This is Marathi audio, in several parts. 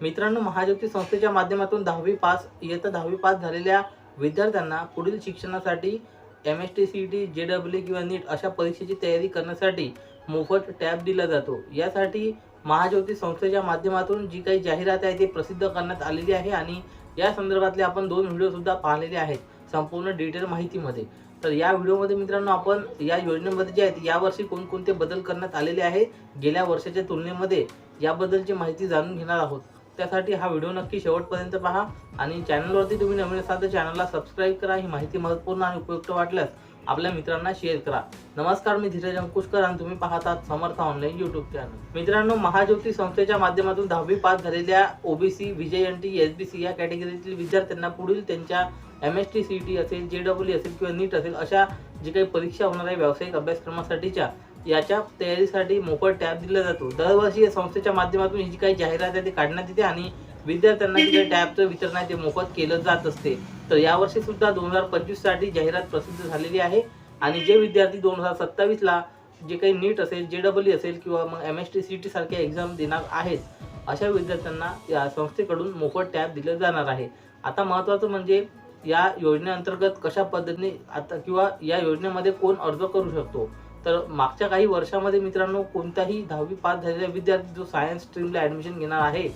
मित्रांनो महाज्योती संस्थेच्या माध्यमातून दहावी पास इयत्ता दहावी पास झालेल्या विद्यार्थ्यांना पुढील शिक्षणासाठी M S T C T J W किंवा नीट अशा परीक्षेची तयारी करण्यासाठी मोफत टॅब दिला जातो. यासाठी महाज्योती संस्थेच्या माध्यमातून जी काही जाहिरात आहे ती प्रसिद्ध करण्यात आलेली आहे आणि या संदर्भातले आपण दोन व्हिडिओसुद्धा पाहिलेले आहेत संपूर्ण डिटेल माहितीमध्ये. तर या व्हिडिओमध्ये मित्रांनो आपण या योजनेमध्ये जे आहेत यावर्षी कोणकोणते बदल करण्यात आलेले आहेत गेल्या वर्षाच्या तुलनेमध्ये याबद्दलची माहिती जाणून घेणार आहोत. त्यासाठी हा व्हिडिओ नक्की शेवटपर्यंत पहा आणि चॅनलवरती तुम्ही नवीन असाल तर चॅनलला सबस्क्राईब करा. ही माहिती महत्त्वपूर्ण आणि उपयुक्त वाटल्यास आपल्या मित्रांना शेअर करा. नमस्कार मी धीरज अंकुशकर आणि तुम्ही पाहतात समर्थ ऑनलाईन युट्यूब चॅनल मित्रांनो महाज्योती संस्थेच्या माध्यमातून दहावी पास झालेल्या OBC VJ N T S B C या कॅटेगरीतील विद्यार्थ्यांना पुढील त्यांच्या M S T C T असेल जे डब्ल्यू असेल किंवा नीट असेल अशा जी काही परीक्षा होणार आहे व्यावसायिक अभ्यासक्रमासाठीच्या याच्या तयारीसाठी मोफत टॅब दिला जातो. दरवर्षी या संस्थेच्या माध्यमातून ही जी काही जाहिरात आहे ती काढण्यात येते आणि विद्यार्थ्यांना जे टॅबचं वितरण आहे ते मोफत केलं जात असते. तर यावर्षी सुद्धा दोन हजार पंचवीससाठी जाहिरात प्रसिद्ध झालेली आहे आणि जे विद्यार्थी दोन हजार सत्तावीसला जे काही नीट असेल जे डब्ल्यू असेल किंवा मग M S T C T सारख्या एक्झाम देणार आहेत अशा विद्यार्थ्यांना या संस्थेकडून मोफत टॅब दिलं जाणार आहे. आता महत्त्वाचं म्हणजे या योजनेअंतर्गत कशा पद्धतीने आता किंवा या योजनेमध्ये कोण अर्ज करू शकतो? तर मागच्या काही वर्षामध्ये मित्रांनो कोणताही दहावी पास झालेला विद्यार्थी जो सायन्स स्ट्रीमला ॲडमिशन घेणार आहे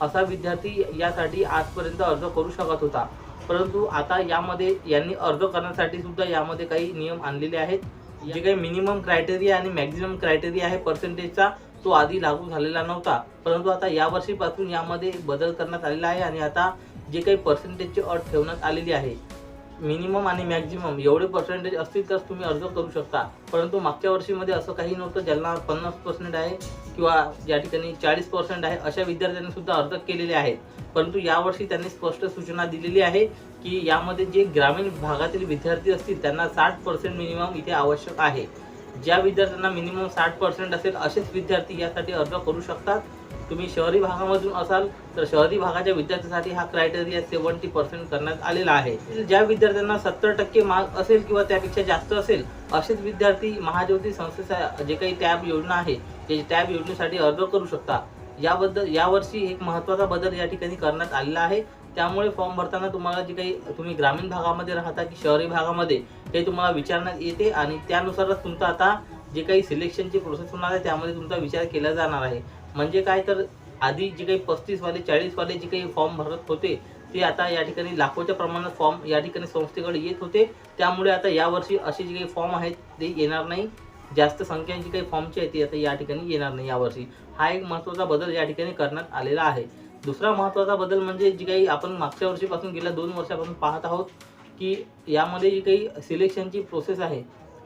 असा विद्यार्थी यासाठी आजपर्यंत अर्ज करू शकत होता. परंतु आता यामध्ये यांनी अर्ज करण्यासाठी सुद्धा यामध्ये काही नियम आणलेले आहेत. जे काही मिनिमम क्रायटेरिया आणि मॅक्झिमम क्रायटेरिया आहे पर्सेंटेजचा तो आधी लागू झालेला नव्हता. परंतु आता यावर्षीपासून यामध्ये बदल करण्यात आलेला आहे आणि आता जे काही पर्सेंटेजची अट ठेवण्यात आलेली आहे मिनिमम आणि मॅक्झिमम एवढे पर्सेंटेज असतील तर तुम्ही अर्ज करू शकता. परंतु मागच्या वर्षीमध्ये असं काही नव्हतं ज्यांना पन्नास पर्सेंट आहे किंवा या ठिकाणी चाळीस पर्सेंट आहे अशा विद्यार्थ्यांनी सुद्धा अर्ज केलेले आहेत. परंतु यावर्षी त्यांनी स्पष्ट सूचना दिलेली आहे की यामध्ये जे ग्रामीण भागातील विद्यार्थी असतील त्यांना साठ पर्सेंट मिनिमम इथे आवश्यक आहे. ज्या विद्यार्थ्यांना मिनिमम साठ पर्सेंट असेल असेच विद्यार्थी यासाठी अर्ज करू शकतात. तुम्ही शहरी भागामधून असाल तर शहरी भागाच्या विद्यार्थ्यांसाठी हा क्रायटेरिया सेवन्टी पर्सेंट करण्यात आलेला आहे. ज्या विद्यार्थ्यांना सत्तर टक्के मार्क असेल किंवा त्यापेक्षा जास्त असेल असेच विद्यार्थी महाज्योती संस्थेचा जे काही टॅब योजना आहे ते टॅब योजनेसाठी अर्ज करू शकता. याबद्दल यावर्षी एक महत्त्वाचा बदल या ठिकाणी करण्यात आलेला आहे. त्यामुळे फॉर्म भरताना तुम्हाला जे काही तुम्ही ग्रामीण भागामध्ये राहता की शहरी भागामध्ये हे तुम्हाला विचारण्यात येते आणि त्यानुसारच तुमचं आता जे काही सिलेक्शनची प्रोसेस होणार आहे त्यामध्ये तुमचा विचार केला जाणार आहे. म्हणजे काय तर आधी जे काही पस्तीसवाले चाळीसवाले जे काही फॉर्म भरत होते ते आता या ठिकाणी लाखोच्या प्रमाणात फॉर्म या ठिकाणी संस्थेकडे येत होते. त्यामुळे आता यावर्षी असे जे काही फॉर्म आहेत ते येणार नाही. जास्त संख्यांची काही फॉर्मची आहे ती आता या ठिकाणी येणार नाही यावर्षी हा एक महत्त्वाचा बदल या ठिकाणी करण्यात आलेला आहे. दुसरा महत्त्वाचा बदल म्हणजे जी काही आपण मागच्या वर्षीपासून गेल्या दोन वर्षापासून पाहत आहोत की यामध्ये जी काही सिलेक्शनची प्रोसेस आहे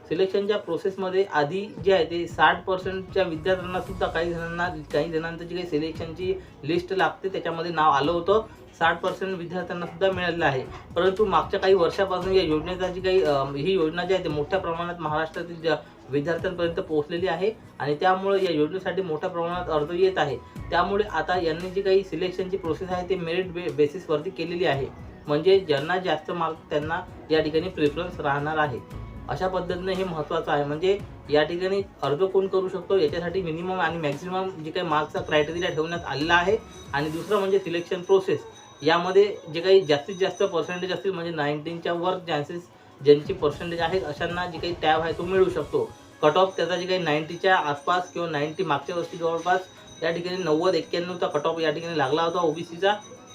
सिलेक्शनच्या प्रोसेसमध्ये आधी जे आहे ते साठ पर्सेंटच्या विद्यार्थ्यांना सुद्धा काही जणांना काही जणांचं जी काही सिलेक्शनची लिस्ट लागते त्याच्यामध्ये नाव आलं होतं. साठ पर्सेंट विद्यार्थ्यांना सुद्धा मिळालेलं आहे. परंतु मागच्या काही वर्षापासून या योजनेचा जी काही ही योजना जी आहे ते मोठ्या प्रमाणात महाराष्ट्रातील ज्या विद्यार्थ्यांपर्यंत पोहोचलेली आहे आणि त्यामुळे या योजनेसाठी मोठ्या प्रमाणात अर्ज येत आहे. त्यामुळे आता यांनी जी काही सिलेक्शनची प्रोसेस आहे ते मेरिट बे बेसिसवरती केलेली आहे. म्हणजे ज्यांना जास्त मार्क त्यांना या ठिकाणी प्रेफरन्स राहणार आहे. अशा पद्धतीने हे महत्त्वाचं आहे. म्हणजे या ठिकाणी अर्ज कोण करू शकतो याच्यासाठी मिनिमम आणि मॅक्झिमम जे काही मार्क्सचा क्रायटेरिया ठेवण्यात आलेला आहे. आणि दुसरं म्हणजे सिलेक्शन प्रोसेस यामध्ये जे काही जास्तीत जास्त पर्सेंटेज असतील म्हणजे नाईन्टीनच्या वर चान्सेस ज्यांची पर्सेंटेज आहेत अशांना जे काही टॅब आहे तो मिळू शकतो. कट ऑफ त्याचा जे काही नाईन्टीच्या आसपास किंवा नाईन्टी मागच्या वर्षी जवळपास या ठिकाणी नव्वद एक्क्याण्णवचा कट ऑफ या ठिकाणी लागला होता ओबीसीचा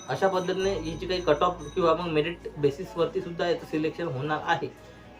अशा पद्धतीने ही जी काही कट ऑफ किंवा मग मेरिट बेसिसवरती सुद्धा याचं सिलेक्शन होणार आहे.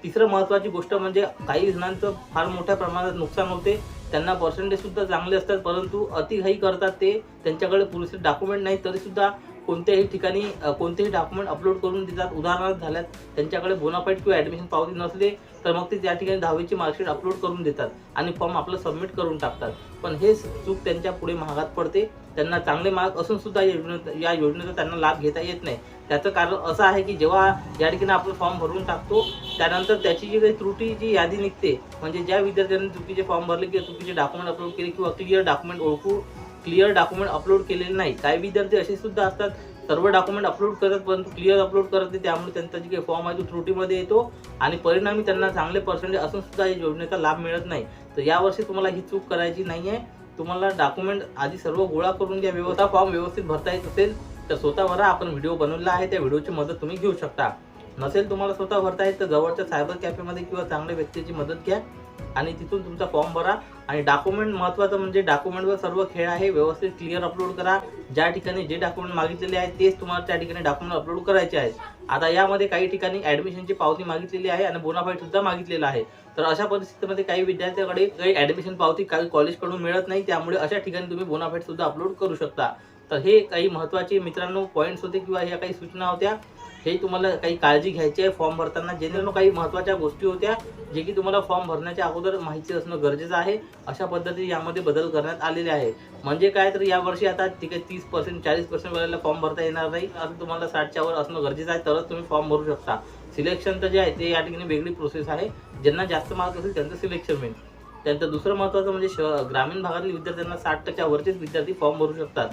तिसरं महत्त्वाची गोष्ट म्हणजे काही जणांचं फार मोठ्या प्रमाणात नुकसान होते. त्यांना पर्सेंटेजसुद्धा चांगले असतात परंतु अतिघाई करतात ते. त्यांच्याकडे पुरेसे डॉक्युमेंट नाही तरीसुद्धा कोणत्याही ठिकाणी कोणतेही डॉक्युमेंट अपलोड करून देतात. उदाहरणार्थ झाल्यात त्यांच्याकडे बोनाफाईट किंवा ॲडमिशन पावती नसले तर मग ते त्या ठिकाणी दहावीची मार्कशीट अपलोड करून देतात आणि फॉर्म आपलं सबमिट करून टाकतात. पण हे चूक त्यांच्या पुढे महागात पडते. त्यांना चांगले मार्क असून सुद्धा या योजनेत या योजनेचा त्यांना लाभ घेता येत नाही. त्याचं कारण असं आहे की जेव्हा या ठिकाणी आपण फॉर्म भरून टाकतो त्यानंतर त्याची जी काही त्रुटीची यादी निघते म्हणजे ज्या विद्यार्थ्यांनी चुकीचे फॉर्म भरले किंवा चुकीचे डॉक्युमेंट अपलोड केले किंवा क्लिअर डॉक्युमेंट ओळखू क्लिअर डॉक्युमेंट अपलोड केलेले नाही काही विद्यार्थी असे सुद्धा असतात सर्व डॉक्युमेंट अपलोड करत परंतु क्लिअर अपलोड करत नाही त्यामुळे त्यांचा जी काही फॉर्म आहे तो त्रुटीमध्ये येतो आणि परिणामी त्यांना चांगले पर्सेंटेज असून सुद्धा या योजनेचा लाभ मिळत नाही. तर यावर्षी तुम्हाला ही चूक करायची नाही आहे तुम्हाला डॉक्युमेंट आधी सर्व गोळा करून घ्या. व्यवस्था फॉर्म व्यवस्थित भरता येत असेल तर स्वतः भरा आपण व्हिडिओ बनवला आहे. त्या व्हिडिओची मदत तुम्ही घेऊ शकता. नसेल तुम्हाला स्वतः भरता येत तर जवळच्या सायबर कॅफेमध्ये किंवा चांगल्या व्यक्तीची मदत घ्या. आणि तिथून तुमचा फॉर्म भरा. आणि डॉक्युमेंट महत्त्वाचं म्हणजे डॉक्युमेंटवर सर्व खेळ आहे व्यवस्थित क्लिअर अपलोड करा. ज्या ठिकाणी जे डॉक्युमेंट मागितलेले आहेत तेच तुम्हाला त्या ठिकाणी डॉक्युमेंट अपलोड करायचे आहेत. आता यामध्ये काही ठिकाणी ॲडमिशनची पावती मागितलेली आहे आणि बोनाफाईटसुद्धा मागितलेलं मागितलेला आहे. तर अशा परिस्थितीमध्ये काही विद्यार्थ्यांकडे काही ॲडमिशन पावती काही कॉलेजकडून मिळत नाही त्यामुळे अशा ठिकाणी तुम्ही बोनाफाईटसुद्धा अपलोड करू शकता. तर हे काही महत्त्वाचे मित्रांनो पॉईंट्स होते किंवा ह्या काही सूचना होत्या. हे तुम्हाला काही काळजी घ्यायची आहे. फॉर्म भरताना जेणेकरून काही महत्त्वाच्या गोष्टी होत्या जे की तुम्हाला फॉर्म भरण्याच्या अगोदर माहिती असणं गरजेचं आहे. अशा पद्धतीने यामध्ये बदल करण्यात आलेले आहे म्हणजे काय तर यावर्षी आता ठीक आहे तीस पर्सेंट चाळीस पर्सेंट वेळेला फॉर्म भरता येणार नाही. आता तुम्हाला साठच्या वर असणं गरजेचं आहे. तरच तुम्ही फॉर्म भरू शकता. सिलेक्शन तर जे आहे ते या ठिकाणी वेगळी प्रोसेस आहे. ज्यांना जास्त मार्क असेल त्यांचं सिलेक्शन होईल. त्यांचं दुसरं महत्त्वाचं म्हणजे श ग्रामीण भागातील विद्यार्थ्यांना साठ टक्क्या वरचेच विद्यार्थी फॉर्म भरू शकतात.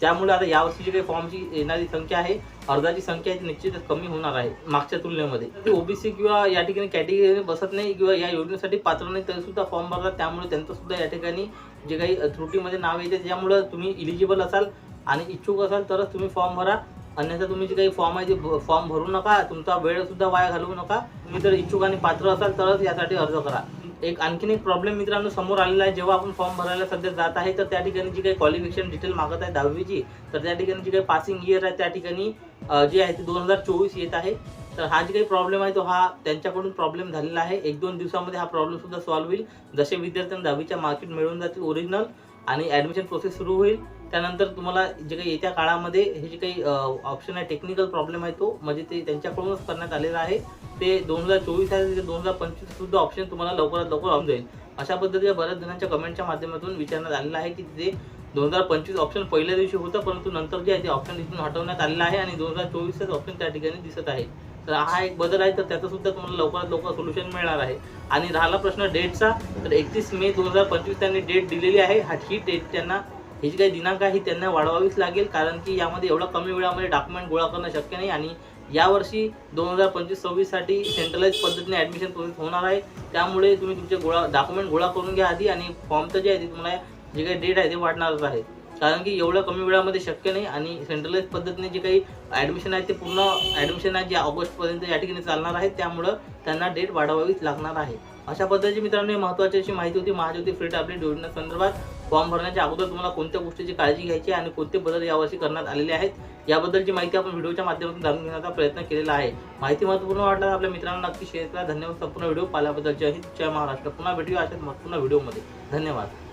त्यामुळे आता यावर्षीची काही फॉर्मची येणारी संख्या आहे अर्जाची संख्या आहे ती निश्चितच कमी होणार आहे मागच्या तुलनेमध्ये. ते ओबीसी किंवा या ठिकाणी कॅटेगरी बसत नाही किंवा या योजनेसाठी पात्र नाही तरी सुद्धा फॉर्म भरतात. त्यामुळे त्यांचं सुद्धा या ठिकाणी जे काही त्रुटीमध्ये नाव येते त्यामुळं तुम्ही इलिजिबल असाल आणि इच्छुक असाल तरच तुम्ही फॉर्म भरा. अन्यथा तुम्ही जे काही फॉर्म आहे ते फॉर्म भरू नका. तुमचा वेळ सुद्धा वाया घालवू नका. तुम्ही जर इच्छुक आणि पात्र असाल तरच यासाठी अर्ज करा. एक आणखीन एक प्रॉब्लेम मित्रांनो समोर आलेला आहे. जेव्हा आपण फॉर्म भरायला सध्या जात आहे तर त्या ठिकाणी जी काही क्वालिफिकेशन डिटेल मागत आहे दहावीची तर त्या ठिकाणी जी काही पासिंग इयर आहे त्या ठिकाणी जी जे आहे ते दोन हजार चोवीस येत आहे. तर हा जे काही प्रॉब्लेम आहे तो हा त्यांच्याकडून प्रॉब्लेम झालेला आहे. एक दोन दिवसामध्ये हा प्रॉब्लेम सुद्धा सॉल्व्ह होईल. जसे विद्यार्थ्यांना दहावीच्या मार्केट मिळून जातील ओरिजिनल आणि ॲडमिशन प्रोसेस सुरू होईल. त्यानंतर तुम्हाला जे काही येत्या काळामध्ये हे जे काही ऑप्शन आहे टेक्निकल प्रॉब्लेम आहे तो म्हणजे ते त्यांच्याकडूनच करण्यात आलेला आहे. ते दोन हजार चोवीस आहे दोन हजार पंचवीस सुद्धा ऑप्शन तुम्हाला लवकरात लवकर होऊन जाईल. अशा पद्धतीने बऱ्याच जणांच्या कमेंटच्या माध्यमातून विचारण्यात आलेलं आहे की ते दोन हजार पंचवीस ऑप्शन पहिल्या दिवशी होतं परंतु नंतर जे आहे ते ऑप्शन इथून हटवण्यात आलेलं आहे आणि दोन हजार चोवीसच ऑप्शन त्या ठिकाणी दिसत आहे. तर हा एक बदल आहे तर त्याचा सुद्धा तुम्हाला लवकरात लवकर सोल्युशन मिळणार आहे. आणि राहिला प्रश्न डेटचा तर एकतीस मे दोन हजार पंचवीस त्यांनी डेट दिलेली आहे. हा ही डेट त्यांना ही जी काही दिनांक आहे ही त्यांना वाढवावीच लागेल कारण की यामध्ये एवढं कमी वेळामध्ये डॉक्युमेंट गोळा करणं शक्य नाही आणि यावर्षी दोन हजार पंचवीस सव्वीससाठी सेंट्रलाइज पद्धतीने ॲडमिशन प्रोसेस होणार आहे. त्यामुळे तुम्ही तुमचे गोळा डॉक्युमेंट गोळा करून घ्या आधी आणि फॉर्मचं जे आहे ते तुम्हाला जे काही डेट आहे ते वाढणारच आहे. कारण की एवढ्या कमी वेळामध्ये शक्य नाही आणि सेंट्रलाइज पद्धतीने जे काही ॲडमिशन आहे ते पूर्ण ॲडमिशन आहे जे ऑगस्टपर्यंत या ठिकाणी चालणार आहे त्यामुळं त्यांना डेट वाढवावीच लागणार आहे. अशा पद्धतीची मित्रांनो महत्त्वाची अशी माहिती होती. महाज्योती फ्री टॅबलेट योजनेसंदर्भात फॉर्म भरण्याच्या अगोदर तुम्हाला कोणत्या गोष्टीची काळजी घ्यायची आणि कोणते बदल यावर्षी करण्यात आलेले आहेत याबद्दलची माहिती आपण व्हिडिओच्या माध्यमातून जाणून घेण्याचा प्रयत्न केलेला आहे. माहिती महत्त्वपूर्ण वाटल्यास आपल्या मित्रांना नक्की शेअर करा. धन्यवाद संपूर्ण व्हिडिओ पाहिल्याबद्दल. जय हिंद जय महाराष्ट्र. पुन्हा भेटूया अशाच महत्त्वपूर्ण व्हिडिओमध्ये. धन्यवाद.